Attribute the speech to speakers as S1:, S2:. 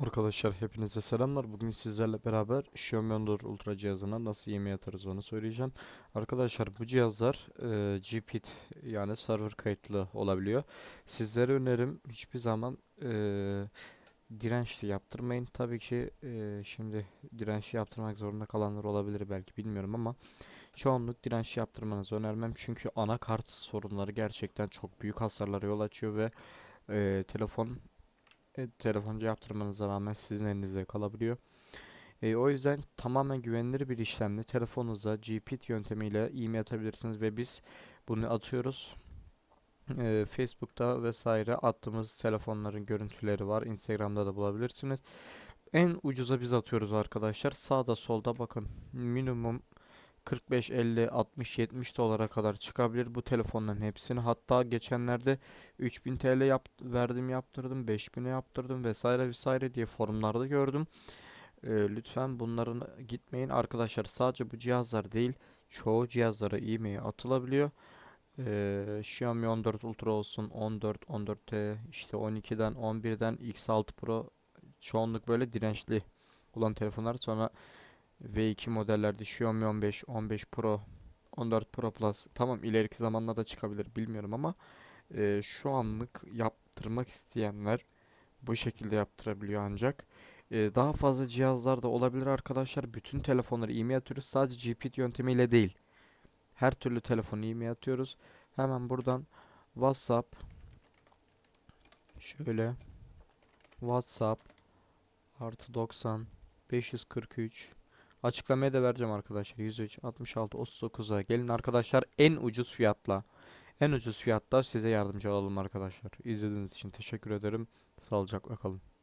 S1: Arkadaşlar hepinize selamlar. Bugün sizlerle beraber Xiaomi 14 Ultra cihazına nasıl yemeği atarız onu söyleyeceğim. Arkadaşlar bu cihazlar e, GPIT yani server kayıtlı olabiliyor. Sizlere önerim hiçbir zaman e, dirençli yaptırmayın. Tabii ki e, şimdi dirençli yaptırmak zorunda kalanlar olabilir belki bilmiyorum ama çoğunluk dirençli yaptırmanızı önermem. Çünkü anakart sorunları gerçekten çok büyük hasarlara yol açıyor ve e, telefon e, telefoncu yaptırmanıza rağmen sizin elinizde kalabiliyor. E, o yüzden tamamen güvenilir bir işlemle telefonunuza GPT yöntemiyle e-mail atabilirsiniz ve biz bunu atıyoruz. E, Facebook'ta vesaire attığımız telefonların görüntüleri var. Instagram'da da bulabilirsiniz. En ucuza biz atıyoruz arkadaşlar. Sağda solda bakın minimum 45, 50, 60, 70 dolara kadar çıkabilir bu telefonların hepsini. Hatta geçenlerde 3000 TL yap, verdim yaptırdım, 5000'e yaptırdım vesaire vesaire diye forumlarda gördüm. Ee, lütfen bunların gitmeyin arkadaşlar. Sadece bu cihazlar değil, çoğu cihazlara e-mail atılabiliyor. Ee, Xiaomi 14 Ultra olsun, 14, 14T, işte 12'den, 11'den X6 Pro çoğunluk böyle dirençli olan telefonlar. Sonra V2 modellerde Xiaomi 15, 15 Pro, 14 Pro Plus tamam ileriki zamanlarda çıkabilir bilmiyorum ama e, şu anlık yaptırmak isteyenler bu şekilde yaptırabiliyor ancak. E, daha fazla cihazlar da olabilir arkadaşlar. Bütün telefonları e-mail atıyoruz. Sadece GPT yöntemiyle değil. Her türlü telefonu e-mail atıyoruz. Hemen buradan WhatsApp şöyle WhatsApp artı 90 543 Açıklamaya da vereceğim arkadaşlar. 103 66 39'a gelin arkadaşlar en ucuz fiyatla. En ucuz fiyatta size yardımcı olalım arkadaşlar. İzlediğiniz için teşekkür ederim. Sağlıcakla kalın.